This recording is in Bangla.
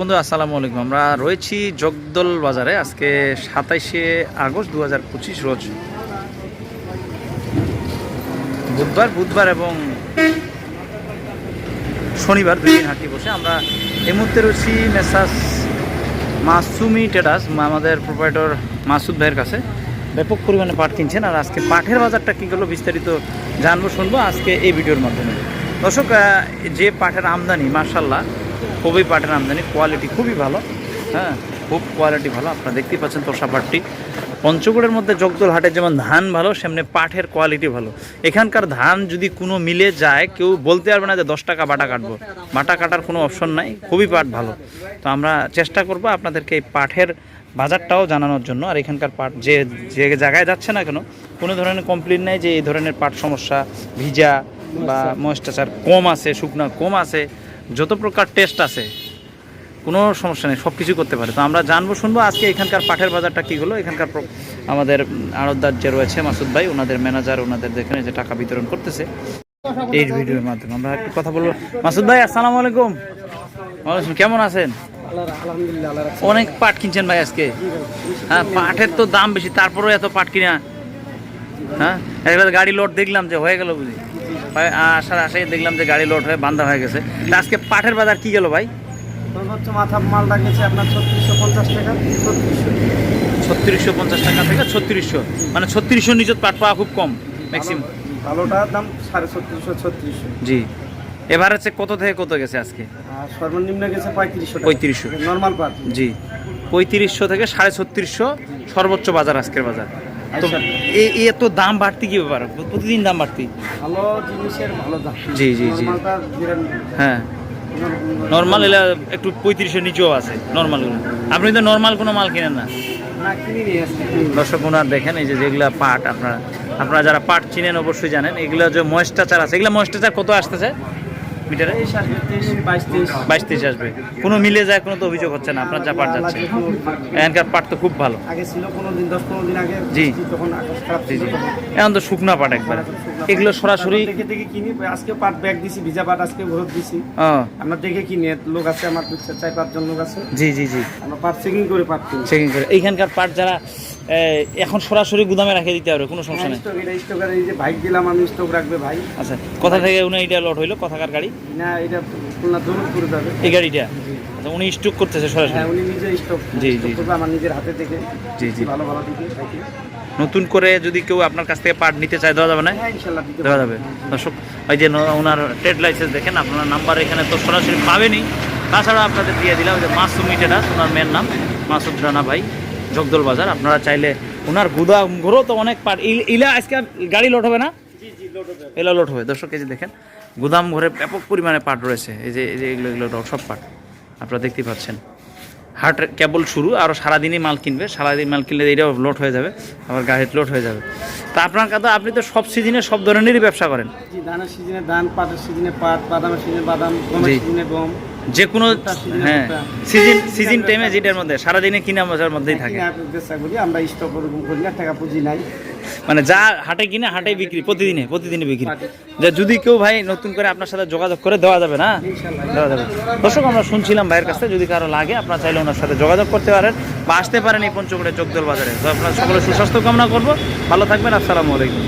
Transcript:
বন্ধু, আসসালামু আলাইকুম। আমরা রয়েছি জগদল বাজারে। আজকে সাতাইশে আগস্ট দু হাজার পঁচিশ রোজ। বুধবার বুধবার এবং শনিবার দুই দিন হাটটি বসে আমরা এই মুহূর্তে রয়েছি মেসাস মাসুমি টেডাস আমাদের প্রোপাইটর মাসুদ ভাইয়ের কাছে। ব্যাপক পরিমাণে পাট কিনছেন আর আজকে পাটের বাজারটা কী করল বিস্তারিত জানব, শুনব আজকে এই ভিডিওর মাধ্যমে। দর্শক যে পাটের আমদানি মার্শাল্লাহ খুবই পাটের আমদানি কোয়ালিটি খুবই ভালো হ্যাঁ খুব কোয়ালিটি ভালো। আপনারা দেখতেই পাচ্ছেন তোষা পাটটি পঞ্চগড়ের মধ্যে জগদল হাটের যেমন ধান ভালো, সেমনি পাটের কোয়ালিটি ভালো। এখানকার ধান যদি কোনো মিলে যায়, কেউ বলতে পারবে না যে দশ টাকা বাটা কাটবো। বাটা কাটার কোনো অপশন নাই, খুবই পাট ভালো। তো আমরা চেষ্টা করব আপনাদেরকে এই পাটের বাজারটাও জানানোর জন্য। আর এখানকার পাট যে যে জায়গায় যাচ্ছে না কেন, কোনো ধরনের কমপ্লেন নেই যে এই ধরনের পাট সমস্যা, ভিজা বা ময়েশ্চার কম আছে, শুকনা কম আছে। যত প্রকার টেস্ট আছে, কোনো সমস্যা নেই সব কিছু করতে পারে। তো আমরা জানব, শুনব আজকে এখানকার পাঠের বাজারটা কী হলো, এখানকার আমাদের আড়তদার যে রয়েছে, মাসুদ ভাই, ওনাদের ম্যানেজার ওনাদের দেখেন যে টাকা বিতরণ করতেছে। এই ভিডিওর মাধ্যমে আমরা একটু কথা বলব। মাসুদ ভাই, আসসালামু আলাইকুম। ওয়ালাইকুম, কেমন আছেন। অনেক পাট কিনছেন ভাই আজকে। হ্যাঁ পাটের তো দাম বেশি, তারপরেও এত পাট কিনা? হ্যাঁ একবার গাড়ি লোড দেখলাম যে হয়ে গেল বুঝি। ভাই আসার আসাই দেখলাম যে গাড়ি লোড হয়ে বান্ধা হয়ে গেছে। আজকে পাটের বাজার কি গেল ভাই? সর্বোচ্চ মাথা আপনার ছত্রিশশো পঞ্চাশ টাকা ছত্রিশশো। পঞ্চাশ টাকা থেকে ছত্রিশশো। মানে ছত্রিশশো পাট পাওয়া খুব কম ম্যাক্সিমাম ভালোটার দাম সাড়ে ছত্রিশশো ছত্রিশশো। জি। এবার হচ্ছে কত থেকে কত গেছে আজকে? সর্বনিম্ন গেছে পঁয়ত্রিশশো পঁয়ত্রিশশো। নর্মাল পাট। জি। পঁয়ত্রিশশো থেকে সাড়ে ছত্রিশশো সর্বোচ্চ বাজার আজকের বাজার। তো আচ্ছা। এ এ এত দাম বাড়তি কি ব্যাপার? প্রতিদিন দাম বাড়তি? ভালো জিনিসের ভালো দাম। জি, জি, জি। হ্যাঁ। নর্মাল এলা একটু পঁয়ত্রিশের নিচেও আছে নর্মালগুলো আপনি তো নর্মাল কোনো মাল কিনেন না? না কিনে নিয়ে আসছে কিনে নিয়ে দর্শক ওনার দেখেন এই যে যেগুলা পাট আপনারা আপনারা যারা পাট চিনেন অবশ্যই জানেন এগুলো যে ময়েস্টাচার আছে এগুলো ময়েস্টাচার কত আসতেছে? মিটারে? বাইশ তেইশ আসবে। কোনো মিলে যায় কোনো তো অভিযোগ হচ্ছে না আপনার যা পাট যাচ্ছে। এখানকার পাট তো খুব ভালো। আগে ছিল কোনো দিন দশ পনেরো দিন আগে জি। তখন আকাশ খারাপ জি জি। এখন তো শুকনা পাট একবারে। এগুলো সরাসরি দেখে দেখে কিনি আজকে পাট ব্যাগ দিছি ভিজা পাট আজকে ভরত দিছি। আমরা দেখে কিনি লোক আছে আমার দু চার পাঁচজন লোক আছে। জি জি জি। আমরা পাট চেকিং করে পাট চেকিং করে। এইখানকার পাট যারা এখন সরাসরি গুদামে রেখে দিতে হবে কোনো সমস্যা নেই। স্টক এটা স্টক এই যে বাইক দিলাম আমি স্টক রাখবে ভাই। আচ্ছা কোথা থেকে উনি এটা লট হইল? কথাকার গাড়ি? না এটা খুলনা করে যাবে। এই গাড়িটা? আচ্ছা উনি স্টক করতেছে সরাসরি? হ্যাঁ উনি নিজে স্টক জি, জি। আমার নিজের হাতে থেকে। জি, জি। ভালো ভালো দিকে নতুন করে যদি কেউ আপনার কাছ থেকে পাট নিতে চায় দেওয়া যাবে না? হ্যাঁ দেওয়া যাবে। দর্শক ওই যে ওনার ট্রেড লাইসেন্স দেখেন আপনার নাম্বার এখানে তো সরাসরি পাবেনই। তাছাড়া আপনাদের দিয়ে দিলাম যে মাসুম মিটেরাস ওনার মেয়ের নাম মাসুদ রানা ভাই। জগদল বাজার আপনারা চাইলে ওনার গুদা গুঁড়ো তো অনেক পাট ইল- আজকে গাড়ি লোট হবে না? লোড হবে। এলা লোট হবে। দর্শক কেজি দেখেন গুদাম ঘরে ব্যাপক পরিমাণে পাট রয়েছে। এই যে এই যে এগুলো এগুলো সব পাট। আপনারা দেখতেই পাচ্ছেন। হাট কেবল শুরু আরও সারাদিনই মাল কিনবে। সারাদিন মাল কিনলে এটাও লোড হয়ে যাবে। আবার গাড়িতে লোড হয়ে যাবে। তা আপনার কথা আপনি তো সব সিজনে সব ধরনেরই ব্যবসা করেন। জি ধানের সিজনে ধান পাটের সিজনে পাট বাদামের সিজনে বাদাম গমের সিজনে গম যে কোনো হ্যাঁ সিজন সিজন টাইমে যেটার মধ্যে সারাদিনে কিনা মজার মধ্যেই থাকে। আমরা স্টক ওরকম করি না টাকা পুঁজি নাই। মানে যা হাটে কিনে হাটে বিক্রি প্রতিদিনে প্রতিদিনে বিক্রি। যে যদি কেউ ভাই নতুন করে আপনার সাথে যোগাযোগ করে দেওয়া যাবে না? দেওয়া যাবে। দর্শক আমরা শুনছিলাম ভাইয়ের কাছে যদি কারও লাগে আপনারা চাইলে ওনার সাথে যোগাযোগ করতে পারেন। বা আসতে পারেন এই পঞ্চগড়ের চোখদল বাজারে। তো আপনার সকলে সুস্বাস্থ্য কামনা করব। ভালো থাকবেন, আসসালামু আলাইকুম।